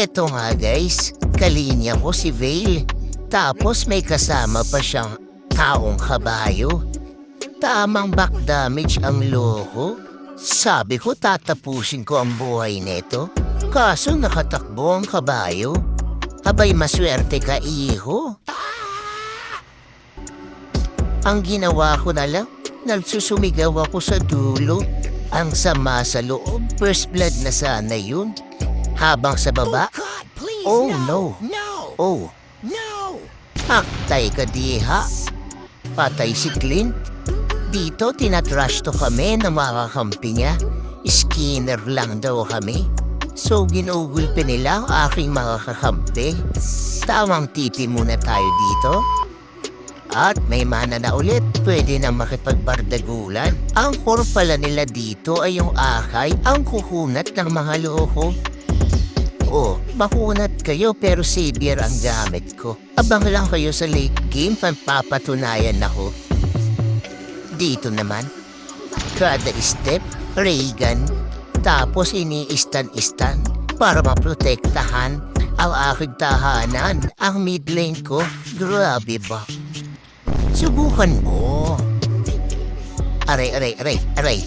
Eto nga guys, kalinya ko si Vale. Tapos may kasama pa siyang taong kabayo. Tamang back damage ang loko. Sabi ko tatapusin ko ang buhay nito. Kaso nakatakbo ang kabayo. Abay maswerte ka iho. Ang ginawa ko na lang, nagsusumigaw ako sa dulo. Ang sama sa loob, first blood na sana yun. Habang sa baba, God, please, Oh, no. no. Oh, No. Paktay ka diha. Patay si Clint. Dito tinatrash to kami ng mga kampi niya. Skinner lang daw kami. So ginugulpi nila ang aking mga kakampi. Tamang tipi muna tayo dito. At may mana na ulit, pwede na makipagbardagulan. Ang core pala nila dito ay yung akay, ang kukunat ng mga loko. Oh, makunat kayo pero savior ang gamit ko. Abang lang kayo sa late game, pampapatunayan ako. Dito naman, kada step, Reagan, tapos ini-istan-istan para maprotektahan ang aking tahanan, ang mid lane ko. Grabe ba? Subukan mo. Aray, aray, aray, aray.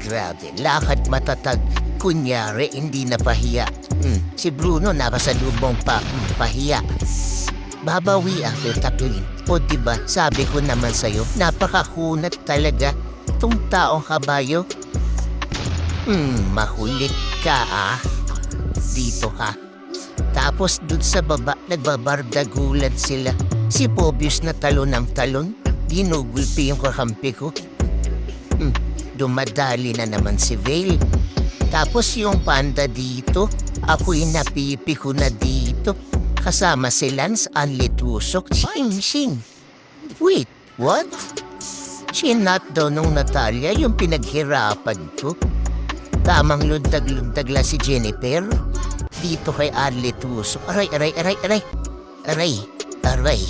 Grabe, lakad matatag. Kunyari, hindi na pahiya. Hmm, si Bruno nakasalubong pa, hmm, pahiya. Babawi ako, Taklin. O diba, sabi ko naman sa'yo, napakakunat talaga. Itong taong kabayo. Hmm, mahulit ka ah. Dito ka. Tapos dun sa baba, nagbabardagulan sila. Si Pobius na talon ng talon. Ginugulpi yung kakampi ko. Hmm, dumadali na naman si Vale. Tapos yung panda dito, ako'y napipi ko na dito. Kasama si Lance ang litusok. Sing, sing. Wait, what? Sinat daw nung Natalia yung pinaghirapan ko. Tamang lundag-lundag lang si Jennifer. Dito kay Anli Tuso. Aray, aray, aray, aray. Aray, aray.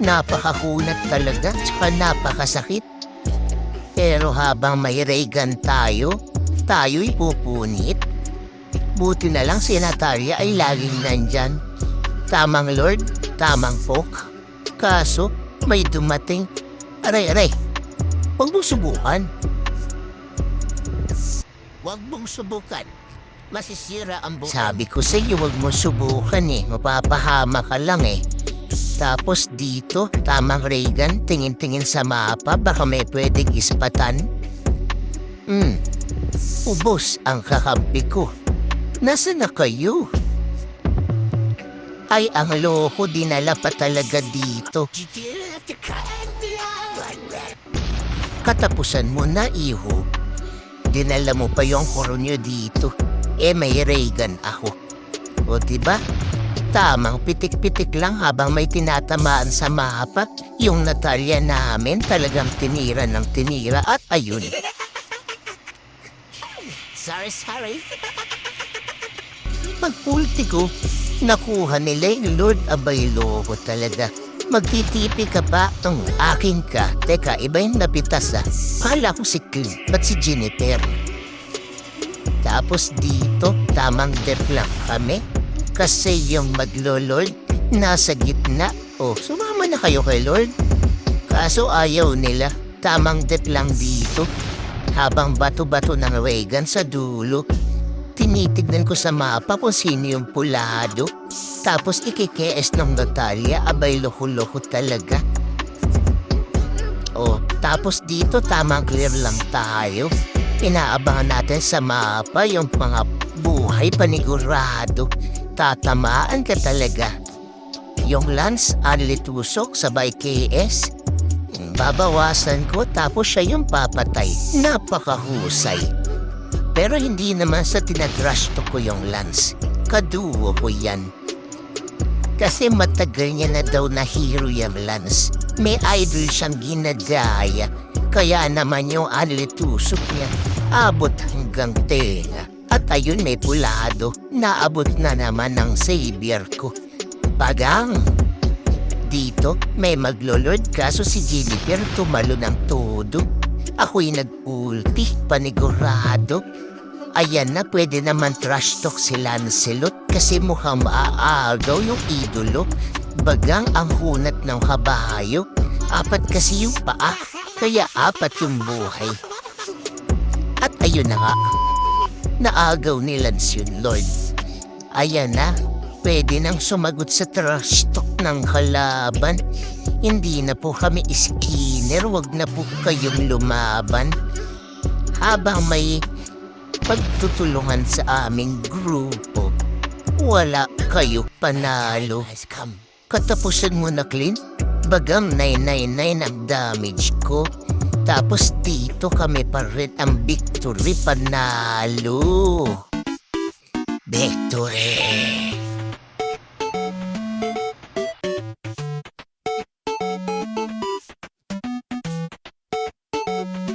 Napakakunat talaga, tsaka napakasakit. Pero habang may Reagan tayo, tayo'y pupunit. Buti na lang si Natalia ay laging nandyan. Tamang Lord, tamang folk. Kaso, may dumating. Aray, aray. Huwag mong subukan. Huwag mong subukan. Masisira ang buhay. Sabi ko sa iyo, huwag mong subukan eh. Mapapahama ka lang eh. Tapos dito, tamang Reagan, tingin-tingin sa mapa, baka may pwedeng ispatan. Hmm, ubos ang kakampi ko. Nasaan na kayo? Ay, ang loko dinala pa talaga dito. Katapusan mo na, iho. Dinala mo pa yung koronyo dito. Eh, may Reagan ako. O, diba? Tamang pitik-pitik lang habang may tinatamaan sa mapa. Yung Natalia namin talagang tinira ng tinira at ayun. Sorry, sorry. Pagpulti ko, nakuha nila yung Lord Abaylo ko talaga. Magtitipi ka pa tong akin ka. Teka, iba yung napitas ah. Kala ko si Clint, ba't si Jennifer? Tapos dito, tamang dep lang kami. Kasi yung maglo-Lord, nasa gitna. O, sumama na kayo kay Lord. Kaso ayaw nila. Tamang dep lang dito. Habang bato-bato ng Reagan sa dulo. Tinitignan ko sa mapa kung sino yung pulado. Tapos ikikees ng Natalia, abay loko-loko talaga. Oh, tapos dito tamang clear lang tayo. Inaabangan natin sa mapa yung mga buhay panigurado. Tatamaan ka talaga. Yung Lance Anlitusok sabay KS. Babawasan ko tapos siya yung papatay. Napakahusay. Pero hindi naman sa tinatrash to ko yung Lance. Kaduo ko yan. Kasi matagal niya na daw na hero yung Lance. May idol siyang ginagaya. Kaya naman yung anlitusok niya, abot hanggang tenga. At ayun may pulado, naabot na naman ng savior ko. Pagang! Dito, may maglolord kaso si Jennifer tumalo ng todo. Ako'y nag-ulti, panigurado. Ayan na, pwede naman trash talk si Lancelot kasi mukhang maaagaw yung idolo. Bagang ang hunat ng kabahayo. Apat kasi yung paa, kaya apat yung buhay. At ayun na nga, naagaw ni Lance yun, Lord. Ayan na, pwede nang sumagot sa trash talk ng kalaban. Hindi na po kami skinner, wag na po kayong lumaban. Habang may pagtutulungan sa aming grupo, wala kayo panalo. Katapusan mo na, Clint? Bagang 999 ang damage ko. Tapos dito kami pa rin ang victory panalo. Victory!